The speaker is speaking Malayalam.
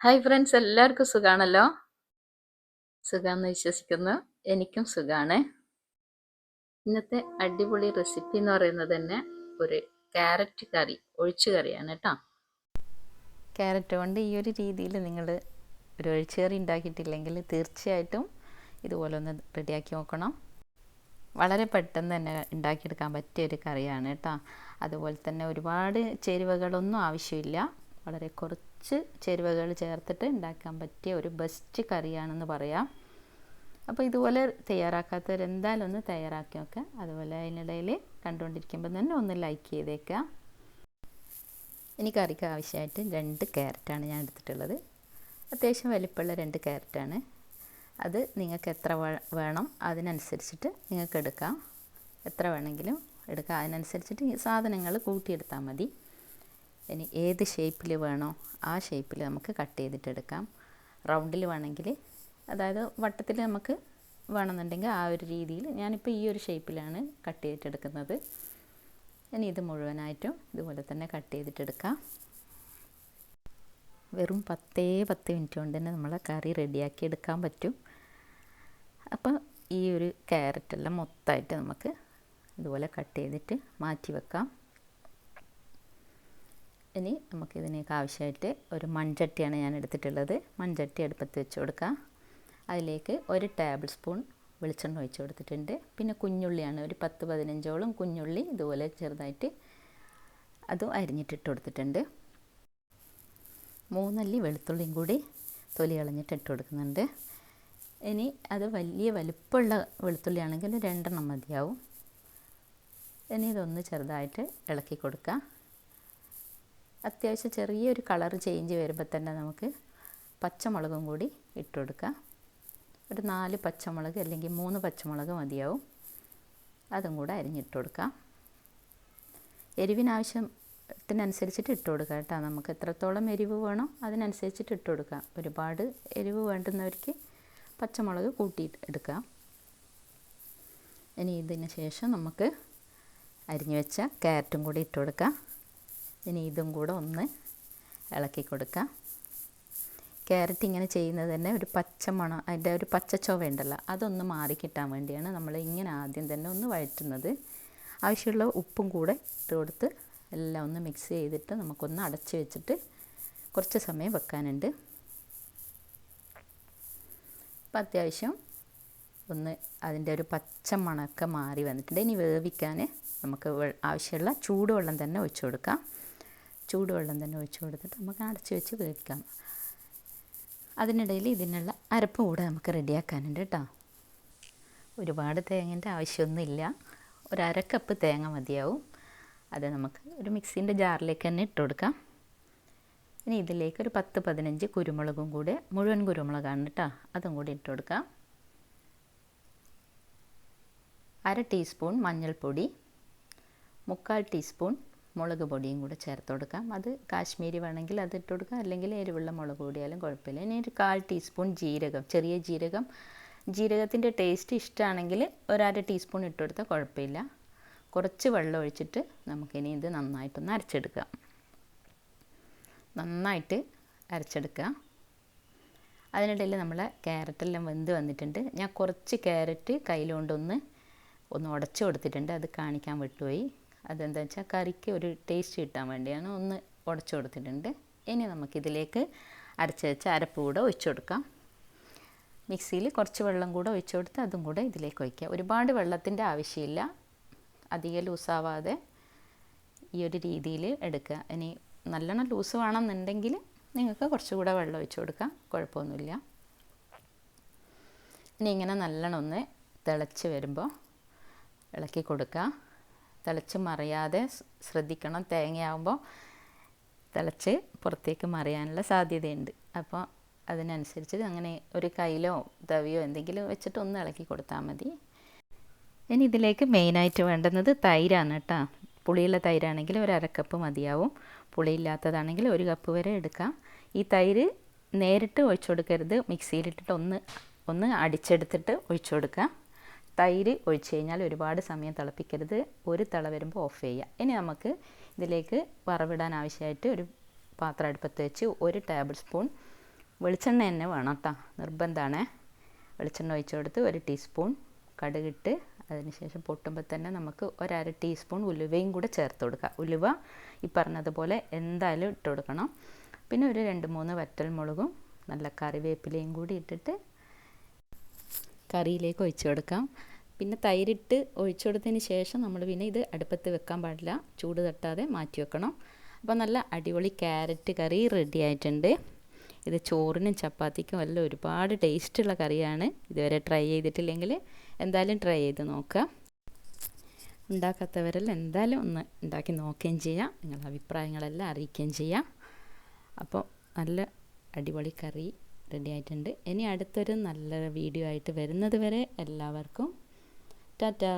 ഹായ് ഫ്രണ്ട്സ് എല്ലാവർക്കും സുഖാണല്ലോ? സുഖാന്ന് വിശ്വസിക്കുന്നു. എനിക്കും സുഖാണ്. ഇന്നത്തെ അടിപൊളി റെസിപ്പി എന്ന് പറയുന്നത് തന്നെ ഒരു ക്യാരറ്റ് കറി ഒഴിച്ചു കറിയാണ് കേട്ടോ. ക്യാരറ്റ് കൊണ്ട് ഈ ഒരു രീതിയിൽ നിങ്ങൾ ഒരു ഒഴിച്ചുകറി ഉണ്ടാക്കിയിട്ടില്ലെങ്കിൽ തീർച്ചയായിട്ടും ഇതുപോലെ ഒന്ന് റെഡിയാക്കി നോക്കണം. വളരെ പെട്ടെന്ന് തന്നെ ഉണ്ടാക്കിയെടുക്കാൻ പറ്റിയ ഒരു കറിയാണ് കേട്ടോ. അതുപോലെ തന്നെ ഒരുപാട് ചേരുവകളൊന്നും ആവശ്യമില്ല. വളരെ കുറച്ച് ചേരുവകൾ ചേർത്തിട്ട് ഉണ്ടാക്കാൻ പറ്റിയ ഒരു ബെസ്റ്റ് കറിയാണെന്ന് പറയാം. അപ്പോൾ ഇതുപോലെ തയ്യാറാക്കാത്തവരെന്തായാലും ഒന്ന് തയ്യാറാക്കി നോക്കുക അതുപോലെ അതിനിടയിൽ കണ്ടുകൊണ്ടിരിക്കുമ്പോൾ തന്നെ ഒന്ന് ലൈക്ക് ചെയ്തേക്കുക ഇനി കറിക്ക് ആവശ്യമായിട്ട് രണ്ട് ക്യാരറ്റാണ് ഞാൻ എടുത്തിട്ടുള്ളത്. അത്യാവശ്യം വലിപ്പമുള്ള രണ്ട് ക്യാരറ്റാണ് അത് നിങ്ങൾക്ക് എത്ര വേണം അതിനനുസരിച്ചിട്ട് നിങ്ങൾക്ക് എടുക്കാം. എത്ര വേണമെങ്കിലും എടുക്കാം. അതിനനുസരിച്ചിട്ട് സാധനങ്ങൾ കൂട്ടിയെടുത്താൽ മതി. ഇനി ഏത് ഷേപ്പിൽ വേണോ ആ ഷേപ്പിൽ നമുക്ക് കട്ട് ചെയ്തിട്ട് എടുക്കാം. റൗണ്ടിൽ വേണമെങ്കിൽ അതായത് വട്ടത്തിൽ നമുക്ക് വേണമെന്നുണ്ടെങ്കിൽ ആ ഒരു രീതിയിൽ ഞാനിപ്പോൾ ഈ ഒരു ഷേപ്പിലാണ് കട്ട് ചെയ്തിട്ടെടുക്കുന്നത് ഇനി ഇത് മുഴുവനായിട്ടും ഇതുപോലെ തന്നെ കട്ട് ചെയ്തിട്ടെടുക്കാം വെറും പത്തേ പത്ത് മിനിറ്റ് കൊണ്ട് തന്നെ നമ്മളെ കറി റെഡിയാക്കി എടുക്കാൻ പറ്റും. അപ്പോൾ ഈ ഒരു ക്യാരറ്റെല്ലാം മൊത്തമായിട്ട് നമുക്ക് ഇതുപോലെ കട്ട് ചെയ്തിട്ട് മാറ്റി വെക്കാം. ഇനി നമുക്കിതിനേക്ക് ആവശ്യമായിട്ട് ഒരു മൺചട്ടിയാണ് ഞാൻ എടുത്തിട്ടുള്ളത്. മൺചട്ടി അടുപ്പത്ത് വെച്ച് കൊടുക്കുക അതിലേക്ക് ഒരു ടേബിൾ സ്പൂൺ വെളിച്ചെണ്ണ ഒഴിച്ച് കൊടുത്തിട്ടുണ്ട്. പിന്നെ കുഞ്ഞുള്ളിയാണ് ഒരു പത്ത് പതിനഞ്ചോളം കുഞ്ഞുള്ളി ഇതുപോലെ ചെറുതായിട്ട് അതും അരിഞ്ഞിട്ടിട്ട് കൊടുത്തിട്ടുണ്ട്. മൂന്നല്ലി വെളുത്തുള്ളിയും കൂടി തൊലി കളഞ്ഞിട്ട് ഇട്ട് കൊടുക്കുന്നുണ്ട്. ഇനി അത് വലിയ വലുപ്പമുള്ള വെളുത്തുള്ളിയാണെങ്കിൽ രണ്ടെണ്ണം മതിയാവും. ഇനി ഇതൊന്ന് ചെറുതായിട്ട് ഇളക്കി കൊടുക്കുക അത്യാവശ്യം ചെറിയൊരു കളർ ചേഞ്ച് വരുമ്പോൾ തന്നെ നമുക്ക് പച്ചമുളകും കൂടി ഇട്ട് കൊടുക്കാം ഒരു നാല് പച്ചമുളക് അല്ലെങ്കിൽ മൂന്ന് പച്ചമുളക് മതിയാവും. അതും കൂടെ അരിഞ്ഞിട്ട് കൊടുക്കാം എരിവിനാവശ്യത്തിനനുസരിച്ചിട്ട് ഇട്ട് കൊടുക്കാം കേട്ടോ. നമുക്ക് എത്രത്തോളം എരിവ് വേണോ അതിനനുസരിച്ചിട്ട് ഇട്ട് കൊടുക്കാം ഒരുപാട് എരിവ് വേണ്ടുന്നവർക്ക് പച്ചമുളക് കൂട്ടി എടുക്കാം. ഇനി ഇതിന് ശേഷം നമുക്ക് അരിഞ്ഞു വെച്ച ക്യാരറ്റും കൂടി ഇട്ട് കൊടുക്കാം ഇനി ഇതും കൂടെ ഒന്ന് ഇളക്കി കൊടുക്കാം. ക്യാരറ്റ് ഇങ്ങനെ ചെയ്യുന്നത് തന്നെ ഒരു പച്ച മണം അതിന്റെ ഒരു പച്ച ചുവ ഉണ്ടല്ലോ അതൊന്ന് മാറി കിട്ടാൻ വേണ്ടിയാണ് നമ്മൾ ഇങ്ങനെ ആദ്യം തന്നെ ഒന്ന് വഴറ്റുന്നത്. ആവശ്യമുള്ള ഉപ്പും കൂടെ ഇട്ട് കൊടുത്ത് എല്ലാം ഒന്ന് മിക്സ് ചെയ്തിട്ട് നമുക്കൊന്ന് അടച്ച് വെച്ചിട്ട് കുറച്ച് സമയം വെക്കാനുണ്ട്. അപ്പം അത്യാവശ്യം ഒന്ന് അതിന്റെ ഒരു പച്ച മണമൊക്കെ മാറി വന്നിട്ടുണ്ട്. ഇനി വേവിക്കാൻ നമുക്ക് ആവശ്യമുള്ള ചൂടുവെള്ളം തന്നെ ഒഴിച്ചു കൊടുക്കാം. ചൂടുവെള്ളം തന്നെ ഒഴിച്ച് കൊടുത്തിട്ട് നമുക്ക് അടച്ച് വെച്ച് വേവിക്കാം. അതിനിടയിൽ ഇതിനുള്ള അരപ്പ് കൂടെ നമുക്ക് റെഡിയാക്കാനുണ്ട് കേട്ടോ. ഒരുപാട് തേങ്ങന്റെ ആവശ്യമൊന്നുമില്ല. ഒരു അരക്കപ്പ് തേങ്ങ മതിയാവും. അത് നമുക്ക് ഒരു മിക്സിന്റെ ജാറിലേക്ക് തന്നെ ഇട്ട് കൊടുക്കാം. ഇനി ഇതിലേക്ക് ഒരു പത്ത് പതിനഞ്ച് കുരുമുളകും കൂടെ മുഴുവൻ കുരുമുളകാണ് കേട്ടോ. അതും കൂടി ഇട്ട് കൊടുക്കാം. അര ടീസ്പൂൺ മഞ്ഞൾപ്പൊടി മുക്കാൽ ടീസ്പൂൺ മുളക് പൊടിയും കൂടെ ചേർത്ത് കൊടുക്കാം. അത് കാശ്മീരി വേണമെങ്കിൽ അത് ഇട്ട് കൊടുക്കാം. അല്ലെങ്കിൽ എരിവുള്ള മുളക് പൊടിയാലും കുഴപ്പമില്ല. ഇനി ഒരു കാൽ ടീസ്പൂൺ ജീരകം ചെറിയ ജീരകം. ജീരകത്തിന്റെ ടേസ്റ്റ് ഇഷ്ടമാണെങ്കിൽ ഒരര ടീസ്പൂൺ ഇട്ട് കൊടുത്താൽ കുഴപ്പമില്ല. കുറച്ച് വെള്ളം ഒഴിച്ചിട്ട് നമുക്കിനി ഇത് നന്നായിട്ടൊന്ന് അരച്ചെടുക്കാം. നന്നായിട്ട് അരച്ചെടുക്കുക. അതിനിടയിൽ നമ്മൾ ക്യാരറ്റെല്ലാം വെന്ത് വന്നിട്ടുണ്ട്. ഞാൻ കുറച്ച് ക്യാരറ്റ് കയ്യിലുകൊണ്ടൊന്ന് ഒന്ന് ഉടച്ചു കൊടുത്തിട്ടുണ്ട്. അത് കാണിക്കാൻ വിട്ടുപോയി. അതെന്താ വെച്ചാൽ കറിക്ക് ഒരു ടേസ്റ്റ് കിട്ടാൻ വേണ്ടിയാണ് ഒന്ന് ഉടച്ചു കൊടുത്തിട്ടുണ്ട്. ഇനി നമുക്കിതിലേക്ക് അരച്ച് വെച്ച അരപ്പ് കൂടെ ഒഴിച്ചു കൊടുക്കാം. മിക്സിയിൽ കുറച്ച് വെള്ളം കൂടെ ഒഴിച്ചു കൊടുത്ത് അതും കൂടെ ഇതിലേക്ക് ഒഴിക്കുക. ഒരുപാട് വെള്ളത്തിന്റെ ആവശ്യമില്ല. അധികം ലൂസാവാതെ ഈ ഒരു രീതിയിൽ എടുക്കുക. ഇനി നല്ലോണം ലൂസ് വേണമെന്നുണ്ടെങ്കിൽ നിങ്ങൾക്ക് കുറച്ചുകൂടെ വെള്ളം ഒഴിച്ചു കൊടുക്കാം. കുഴപ്പമൊന്നുമില്ല. ഇനി ഇങ്ങനെ നല്ലോണം ഒന്ന് തിളച്ച് വരുമ്പോൾ ഇളക്കി കൊടുക്കുക. തിളച്ച് മറിയാതെ ശ്രദ്ധിക്കണം. തേങ്ങയാകുമ്പോൾ തിളച്ച് പുറത്തേക്ക് മറിയാനുള്ള സാധ്യതയുണ്ട്. അപ്പോൾ അതിനനുസരിച്ച് അങ്ങനെ ഒരു കയ്യിലോ ദവിയോ എന്തെങ്കിലും വെച്ചിട്ട് ഒന്ന് ഇളക്കി കൊടുത്താൽ മതി. ഇനി ഇതിലേക്ക് മെയിനായിട്ട് വേണ്ടുന്നത് തൈരാണ് കേട്ടോ. പുളിയുള്ള തൈരാണെങ്കിൽ ഒരു അരക്കപ്പ് മതിയാവും. പുളിയില്ലാത്തതാണെങ്കിൽ ഒരു കപ്പ് വരെ എടുക്കാം. ഈ തൈര് നേരിട്ട് ഒഴിച്ചു കൊടുക്കരുത്. മിക്സിയിലിട്ടിട്ട് ഒന്ന് ഒന്ന് അടിച്ചെടുത്തിട്ട് ഒഴിച്ചു കൊടുക്കുക തൈര് ഒഴിച്ചു കഴിഞ്ഞാൽ ഒരുപാട് സമയം തിളപ്പിക്കരുത്. ഒരു തിള വരുമ്പോൾ ഓഫ് ചെയ്യുക. ഇനി നമുക്ക് ഇതിലേക്ക് വറവിടാൻ ആവശ്യമായിട്ട് ഒരു പാത്രം അടുപ്പത്ത് വെച്ച് ഒരു ടേബിൾ സ്പൂൺ വെളിച്ചെണ്ണ തന്നെ വേണം കേട്ടോ നിർബന്ധമാണ് വെളിച്ചെണ്ണ ഒഴിച്ചു കൊടുത്ത് ഒരു ടീസ്പൂൺ കടുകിട്ട് അതിനുശേഷം പൊട്ടുമ്പോൾ തന്നെ നമുക്ക് ഒരര ടീസ്പൂൺ ഉലുവയും കൂടെ ചേർത്ത് കൊടുക്കുക ഉലുവ ഈ പറഞ്ഞതുപോലെ എന്തായാലും ഇട്ട് കൊടുക്കണം. പിന്നെ ഒരു രണ്ട് മൂന്ന് വറ്റൽ മുളകും നല്ല കറിവേപ്പിലയും കൂടി ഇട്ടിട്ട് കറിയിലേക്ക് ഒഴിച്ചു കൊടുക്കാം. പിന്നെ തൈരിട്ട് ഒഴിച്ചു കൊടുത്തതിന് ശേഷം നമ്മൾ പിന്നെ ഇത് അടുപ്പത്ത് വെക്കാൻ പാടില്ല. ചൂട് തട്ടാതെ മാറ്റി വെക്കണം. അപ്പോൾ നല്ല അടിപൊളി ക്യാരറ്റ് കറി റെഡി ആയിട്ടുണ്ട്. ഇത് ചോറിനും ചപ്പാത്തിക്കും എല്ലാം ഒരുപാട് ടേസ്റ്റുള്ള കറിയാണ്. ഇതുവരെ ട്രൈ ചെയ്തിട്ടില്ലെങ്കിൽ എന്തായാലും ട്രൈ ചെയ്ത് നോക്കുക. ഉണ്ടാക്കാത്തവരെല്ലാം എന്തായാലും ഒന്ന് ഉണ്ടാക്കി നോക്കുകയും ചെയ്യാം. നിങ്ങളുടെ അഭിപ്രായങ്ങളെല്ലാം അറിയിക്കുകയും ചെയ്യാം. അപ്പോൾ നല്ല അടിപൊളി കറി റെഡി ആയിട്ടുണ്ട്. ഇനി അടുത്തൊരു നല്ല വീഡിയോ ആയിട്ട് വരുന്നത് വരെ എല്ലാവർക്കും ടാറ്റാ.